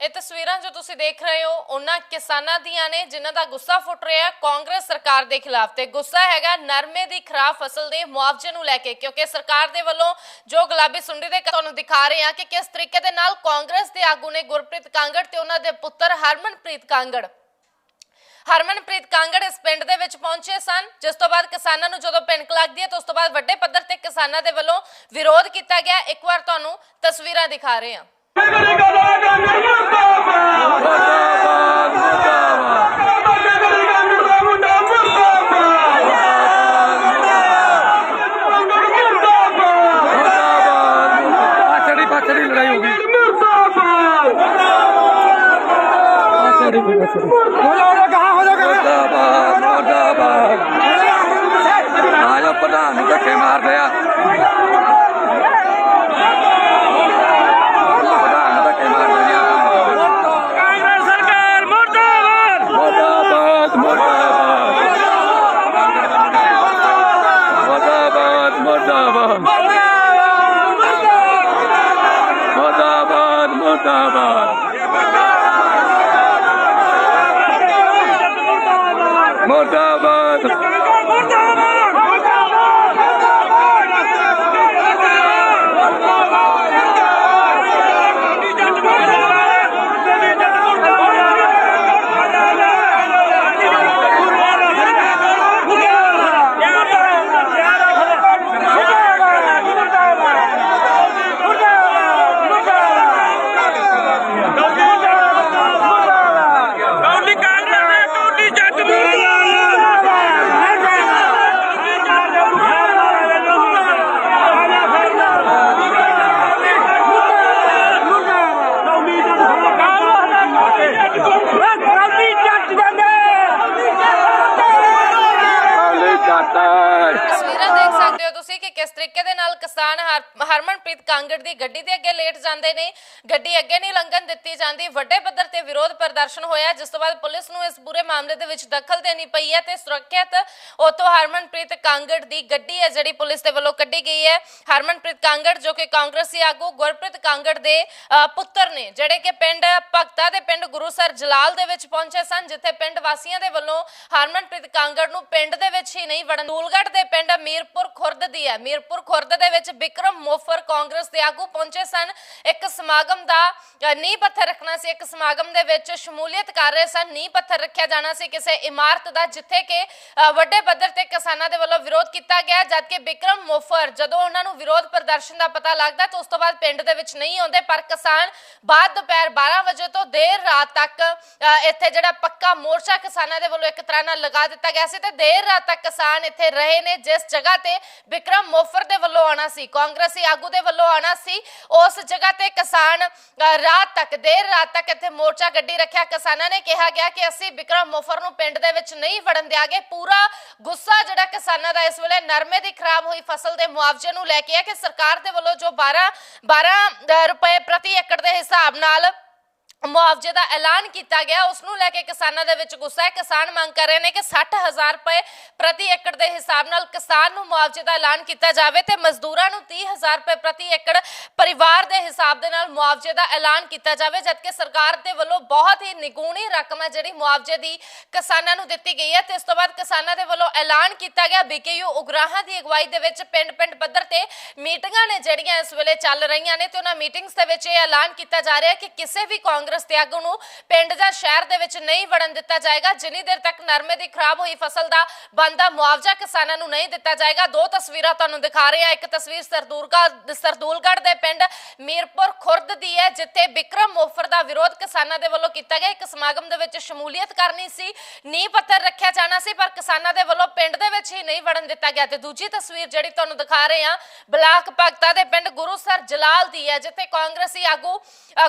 ਇਹ ਤਸਵੀਰਾਂ ਜੋ ਤੁਸੀਂ ਦੇਖ ਰਹੇ ਹੋ, ਉਹਨਾਂ ਕਿਸਾਨਾਂ ਦੀਆਂ ਨੇ, ਜਿਨ੍ਹਾਂ ਦਾ ਗੁੱਸਾ ਫੁੱਟ ਰਿਹਾ ਕਾਂਗਰਸ ਸਰਕਾਰ ਦੇ ਖਿਲਾਫ ਤੇ ਗੁੱਸਾ ਹੈਗਾ ਨਰਮੇ ਦੀ ਖਰਾਬ ਫਸਲ ਦੇ ਮੁਆਵਜ਼ੇ ਨੂੰ ਲੈ ਕੇ, ਕਿਉਂਕਿ ਸਰਕਾਰ ਦੇ ਵੱਲੋਂ ਜੋ ਗੁਲਾਬੀ ਸੁੰਡੀ ਦੇ ਤੁਹਾਨੂੰ ਦਿਖਾ ਰਹੇ ਹਾਂ ਕਿ ਕਿਸ ਤਰੀਕੇ ਦੇ ਨਾਲ ਕਾਂਗਰਸ ਦੇ ਆਗੂ ਨੇ ਗੁਰਪ੍ਰੀਤ ਕਾਂਗੜ ਤੇ ਉਹਨਾਂ ਦੇ ਪੁੱਤਰ ਹਰਮਨਪ੍ਰੀਤ ਕਾਂਗੜ ਹਰਮਨਪ੍ਰੀਤ ਕਾਂਗੜ ਇਸ ਪਿੰਡ ਦੇ ਵਿੱਚ ਪਹੁੰਚੇ ਸਨ ਜਿਸ ਤੋਂ ਬਾਅਦ ਕਿਸਾਨਾਂ ਨੂੰ ਜਦੋਂ ਪਿੰਕ ਲੱਗਦੀ ਹੈ ਤਾਂ ਉਸ ਤੋਂ ਬਾਅਦ ਵੱਡੇ ਪੱਧਰ ਤੇ ਕਿਸਾਨਾਂ ਦੇ ਵੱਲੋਂ ਵਿਰੋਧ ਕੀਤਾ ਗਿਆ। ਇੱਕ ਵਾਰ ਤੁਹਾਨੂੰ ਤਸਵੀਰਾਂ ਦਿਖਾ ਰਹੇ ਹਾਂ। ਲੜਾਈ ਹੋ ਗਈ ਮੁਰਦਾਬਾਦ ਮੁਰਦਾਬਾਦ ਆਜੋ ਪ੍ਰਧਾਨ ਨੂੰ ਧੱਕੇ ਮਾਰਦੇ ਆ ਮੁਰਦਾਬਾਦ ਮੁਰਦਾਬਾਦ ਮੁਰਦਾਬਾਦ ਮੁਰਦਾਬਾਦ ਮੁਰਦਾਬਾਦ ਮੁਰਦਾਬਾਦ ਮੁਰਦਾਬਾਦ ਮੁਰਦਾਬਾਦ ਕੌਡੀ ਕਾਂਗਰਸ ਦੇ ਕੌਡੀ ਜੱਟ ਕਾਲੀ ਜੱਟ ਤਸਵੀਰਾਂ ਦੇਖ ਸਕਦੇ ਹੋ ਤੁਸੀਂ ਕਿ ਕਿਸ ਤਰੀਕੇ ਦੇ ਨਾਲ ਹਰਮਨਪ੍ਰੀਤ ਕਾਂਗੜ ਦੀ ਗੱਡੀ ਦੇ ਅੱਗੇ ਲੇਟ ਜਾਂਦੇ ਨੇ। ਗੱਡੀ ਅੱਗੇ ਨਹੀਂ ਲੰਘਣ ਦਿੱਤੀ ਜਾਂਦੀ। ਵੱਡੇ ਪੱਧਰ ਤੇ ਵਿਰੋਧ ਪ੍ਰਦਰਸ਼ਨ ਹੋਇਆ। ਜਿਸ ਤੋਂ ਬਾਅਦ ਪੁਲਿਸ ਨੂੰ ਇਸ ਪੂਰੇ ਮਾਮਲੇ ਦੇ ਵਿੱਚ ਦਖਲ ਦੇਣੀ ਪਈ ਹੈ ਤੇ ਸੁਰੱਖਿਅਤ ਉਤੋਂ ਹਰਮਨਪ੍ਰੀਤ ਕਾਂਗੜ ਦੀ ਗੱਡੀ ਹੈ ਜਿਹੜੀ ਪੁਲਿਸ ਦੇ ਵੱਲੋਂ ਕੱਢੀ ਗਈ ਹੈ। ਹਰਮਨਪ੍ਰੀਤ ਕਾਂਗੜ ਜੋ ਕਿ ਕਾਂਗਰਸੀ ਆਗੂ ਗੁਰਪ੍ਰੀਤ ਕਾਂਗੜ ਦੇ ਅ, ਪੁੱਤਰ ਨੇ ਜਿਹੜੇ ਕਿ ਪਿੰਡ ਭਗਤਾ ਦੇ ਪਿੰਡ ਗੁਰੂਸਰ ਜਲਾਲ ਦੇ ਵਿੱਚ ਪਹੁੰਚੇ ਸਨ ਜਿੱਥੇ ਪਿੰਡ ਵਾਸੀਆਂ ਦੇ ਵੱਲੋਂ ਹਰਮਨਪ੍ਰੀਤ ਕਾਂਗੜ ਨੂੰ ਪਿੰਡ ਦੇ ਵਿੱਚ ਹੀ ਨਹੀਂ ਵੜਨ ਦੂਲਗੜ੍ਹ ਦੇ ਪਿੰਡ ਮੀਰਪੁਰ ਖੁਰਦ ਦੀ ਹੈ। ਮੀਰਪੁਰ ਖੁਰਦ ਦੇ ਵਿੱਚ ਵਿਕਰਮ ਮੋਫਰ ਕਾਂਗਰਸ ਦੇ ਆਗੂ ਪਹੁੰਚੇ ਸਨ। ਇੱਕ ਸਮਾਗਮ ਦਾ ਨੀਂਹ ਪੱਥਰ ਰੱਖਣਾ ਸੀ। ਇੱਕ ਸਮਾਗਮ ਦੇ ਵਿੱਚ ਸ਼ਮੂਲੀਅਤ ਕਰ ਰਹੇ ਸਨ। ਨੀਂਹ ਪੱਥਰ ਰੱਖਿਆ ਜਾਣਾ ਸੀ ਕਿਸੇ ਇਮਾਰਤ ਦਾ ਜਿੱਥੇ ਕਿ ਵੱਡੇ ਪੱਧਰ ਤੇ ਕਿਸਾਨਾਂ ਦੇ ਵੱਲੋਂ ਵਿਰੋਧ ਕੀਤਾ ਗਿਆ। ਜਦਕਿ ਵਿਕਰਮ ਮੋਫਰ ਜਦੋਂ ਉਹਨਾਂ ਨੂੰ ਵਿਰੋਧ ਪ੍ਰਦਰਸ਼ਨ ਦਾ ਪਤਾ ਲੱਗਦਾ ਤਾਂ ਉਸ ਤੋਂ ਬਾਅਦ ਪਿੰਡ ਦੇ ਵਿੱਚ ਨਹੀਂ ਆਉਂਦੇ। ਪਰ ਕਿਸਾਨ ਬਾਅਦ ਦੁਪਹਿਰ 12 ਵਜੇ ਤੋਂ ਦੇਰ ਰਾਤ ਤੱਕ ਅ, ਇੱਥੇ ਜਿਹੜਾ ਪੱਕਾ ਮੋਰਚਾ ਕਿਸਾਨਾਂ ਦੇ ਵੱਲੋਂ ਇੱਕ ਤਰ੍ਹਾਂ ਨਾਲ ਲਗਾ ਦਿੱਤਾ ਗਿਆ ਸੀ ਤੇ ਦੇਰ ਰਾਤ ਤੱਕ ਕਿਸਾਨ ਇੱਥੇ ਰਹੇ ਨੇ। ਜਿਸ ਜਗ੍ਹਾ ਤੇ ਵਿਕਰਮ ਮੋਫਰ ਦੇ ਵੱਲੋਂ ਆਣਾ ਸੀ। ਕਾਂਗਰਸੀ ਆਗੂ ਦੇ ਵੱਲੋਂ ਆਣਾ ਸੀ। ਉਸ ਜਗ੍ਹਾ ਤੇ ਕਿਸਾਨ ਰਾਤ ਤੱਕ, ਦੇਰ ਰਾਤ ਤੱਕ ਇੱਥੇ ਮੋਰਚਾ ਗੱਡੀ ਰੱਖਿਆ। ਕਿਸਾਨਾਂ ਨੇ ਕਿਹਾ ਗਿਆ ਕਿ ਅਸੀਂ ਵਿਕਰਮ ਮੁਫਰ ਨੂੰ ਪਿੰਡ ਦੇ ਵਿੱਚ ਨਹੀਂ ਵੜਨ ਦਿਆਂਗੇ। ਪੂਰਾ ਗੁੱਸਾ ਜਿਹੜਾ ਕਿਸਾਨਾਂ ਦਾ ਇਸ ਵੇਲੇ ਨਰਮੇ ਦੀ ਖਰਾਬ ਹੋਈ ਫਸਲ ਦੇ ਮੁਆਵਜ਼ੇ ਨੂੰ ਲੈ ਕੇ ਹੈ ਕਿ ਸਰਕਾਰ ਦੇ ਵੱਲੋਂ ਜੋ 12 12 ਰੁਪਏ ਪ੍ਰਤੀ ਏਕੜ ਦੇ ਹਿਸਾਬ ਨਾਲ ਮੁਆਵਜ਼ੇ ਦਾ ਐਲਾਨ ਕੀਤਾ ਗਿਆ ਉਸ ਨੂੰ ਲੈ ਕੇ ਕਿਸਾਨਾਂ ਦੇ ਵਿੱਚ ਗੁੱਸਾ ਹੈ। ਕਿਸਾਨ ਮੰਗ ਕਰ ਰਹੇ ਨੇ ਕਿ 60000 ਰੁਪਏ ਪ੍ਰਤੀ ਏਕੜ ਦੇ ਹਿਸਾਬ ਨਾਲ ਕਿਸਾਨ ਨੂੰ ਮੁਆਵਜ਼ੇ ਦਾ ਐਲਾਨ ਕੀਤਾ ਜਾਵੇ ਤੇ ਮਜ਼ਦੂਰਾਂ ਨੂੰ 30000 ਰੁਪਏ ਪ੍ਰਤੀ ਏਕੜ ਪਰਿਵਾਰ ਦੇ ਹਿਸਾਬ ਦੇ ਨਾਲ ਮੁਆਵਜ਼ੇ ਦਾ ਐਲਾਨ ਕੀਤਾ ਜਾਵੇ, ਜਦਕਿ ਸਰਕਾਰ ਦੇ ਵੱਲੋਂ ਬਹੁਤ ਹੀ ਨਿਗੂਣੀ ਰਕਮ ਹੈ ਜਿਹੜੀ ਮੁਆਵਜ਼ੇ ਦੀ ਕਿਸਾਨਾਂ ਨੂੰ ਦਿੱਤੀ ਗਈ ਹੈ ਤੇ ਇਸ ਤੋਂ ਬਾਅਦ ਕਿਸਾਨਾਂ ਦੇ ਵੱਲੋਂ ਐਲਾਨ ਕੀਤਾ ਗਿਆ। ਬੀਕੇਯੂ ਉਗਰਾਹਾਂ ਦੀ ਅਗਵਾਈ ਦੇ ਵਿੱਚ ਪਿੰਡ-ਪਿੰਡ ਪੱਧਰ ਤੇ ਮੀਟਿੰਗਾਂ ਨੇ ਜਿਹੜੀਆਂ ਇਸ ਵੇਲੇ ਚੱਲ ਰਹੀਆਂ ਨੇ ਤੇ ਉਹਨਾਂ ਮੀਟਿੰਗਸ ਦੇ ਵਿੱਚ ਇਹ ਐਲਾਨ ਕੀਤਾ ਜਾ ਰਿਹਾ ਹੈ ਕਿ ਕਿਸੇ ਵੀ ਕਾਂਗਰਸ ਦੇ ਆਗੂ ਨੂੰ ਪਿੰਡ ਜਾਂ ਸ਼ਹਿਰ ਦੇ ਵਿੱਚ ਨਹੀਂ ਵੜਨ ਦਿੱਤਾ ਜਾਏਗਾ। ਜਿੰਨੀ ਦੇਰ ਤੱਕ ਨਰਮੇ ਦੀ ਖਰਾਬ ਹੋਈ ਫਸਲ ਦਾ ਬੰਦਾ ਮੁਆਵਜ਼ਾ ਕਿਸਾਨਾਂ ਨੂੰ ਨਹੀਂ ਦਿੱਤਾ ਜਾਏਗਾ। ਦੋ ਤਸਵੀਰਾਂ ਤੁਹਾਨੂੰ ਦਿਖਾ ਰਹੇ। ਹਾਂ ਇੱਕ ਤਸਵੀਰ ਸਰਦੂਲਗਾ ਸਰਦੂਲਗੜ੍ਹ ਦੇ ਪਿੰਡ ਮੀਰਪੁਰ ਖੁਰਦ ਦੀ ਹੈ, ਜਿੱਥੇ ਵਿਕਰਮ ਮੋਫਰ ਦਾ ਵਿਰੋਧ ਕਿਸਾਨਾਂ ਦੇ ਵੱਲੋਂ ਕੀਤਾ ਗਿਆ। ਇੱਕ ਸਮਾਗਮ ਦੇ ਵਿੱਚ ਸ਼ਮੂਲੀਅਤ ਕਰਨੀ ਸੀ। ਨੀਂਹ ਪੱਥਰ ਰੱਖਿਆ ਜਾਣਾ ਸੀ, ਪਰ ਕਿਸਾਨਾਂ ਦੇ ਵੱਲੋਂ ਪਿੰਡ ਦੇ ਵਿੱਚ ਹੀ ਨਹੀਂ ਵੜਨ ਦਿੱਤਾ ਗਿਆ। ਤੇ ਦੂਜੀ ਤਸਵੀਰ ਜਿਹੜੀ ਤੁਹਾਨੂੰ ਦਿਖਾ ਰਹੇ ਹਾਂ, ਬਲਾਕ ਭਗਤਾ ਦੇ ਪਿੰਡ ਗੁਰੂਸਰ ਜਲਾਲ ਦੀ ਹੈ, ਜਿੱਥੇ ਕਾਂਗਰਸੀ ਆਗੂ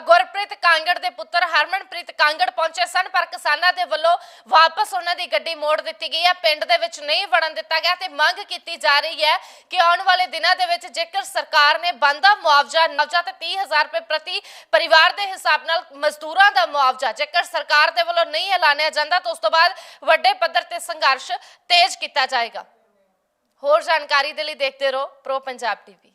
ਗੁਰਪ੍ਰੀਤ ਕਾਂਗੜ ਦੇ ਪੁੱਤਰ ਹਰਮਨਪ੍ਰੀਤ ਕਾਂਗੜ ਪਹੁੰਚੇ ਸਨ, ਪਰ ਕਿਸਾਨਾਂ ਦੇ ਵੱਲੋਂ ਵਾਪਸ ਉਹਨਾਂ ਦੀ ਗੱਡੀ ਮੋੜ ਦਿੱਤੀ ਗਈ ਹੈ। ਪਿੰਡ ਦੇ ਵਿੱਚ ਨਹੀਂ ਵੜਨ ਦਿੱਤਾ ਗਿਆ ਤੇ ਮੰਗ ਕੀਤੀ ਜਾ ਰਹੀ ਹੈ ਕਿ ਆਉਣ ਵਾਲੇ ਦਿਨਾਂ ਦੇ ਵਿੱਚ ਜੇਕਰ ਸਰਕਾਰ ਨੇ ਬੰਦਾ ਮੁਆਵਜ਼ਾ, ਨਵਜਾ ਤੇ 30000 ਰੁਪਏ ਪ੍ਰਤੀ ਪਰਿਵਾਰ ਦੇ ਹਿਸਾਬ ਨਾਲ ਮਜ਼ਦੂਰਾਂ ਦਾ ਮੁਆਵਜ਼ਾ ਜੇਕਰ ਸਰਕਾਰ ਦੇ ਵੱਲੋਂ ਨਹੀਂ ਐਲਾਨਿਆ ਜਾਂਦਾ ਤਾਂ ਉਸ ਤੋਂ ਬਾਅਦ ਵੱਡੇ ਪੱਧਰ ਤੇ ਸੰਘਰਸ਼ ਤੇਜ਼ ਕੀਤਾ ਜਾਏਗਾ। ਹੋਰ ਜਾਣਕਾਰੀ ਦੇ ਲਈ ਦੇਖਦੇ ਰਹੋ ਪ੍ਰੋ ਪੰਜਾਬ ਟੀਵੀ।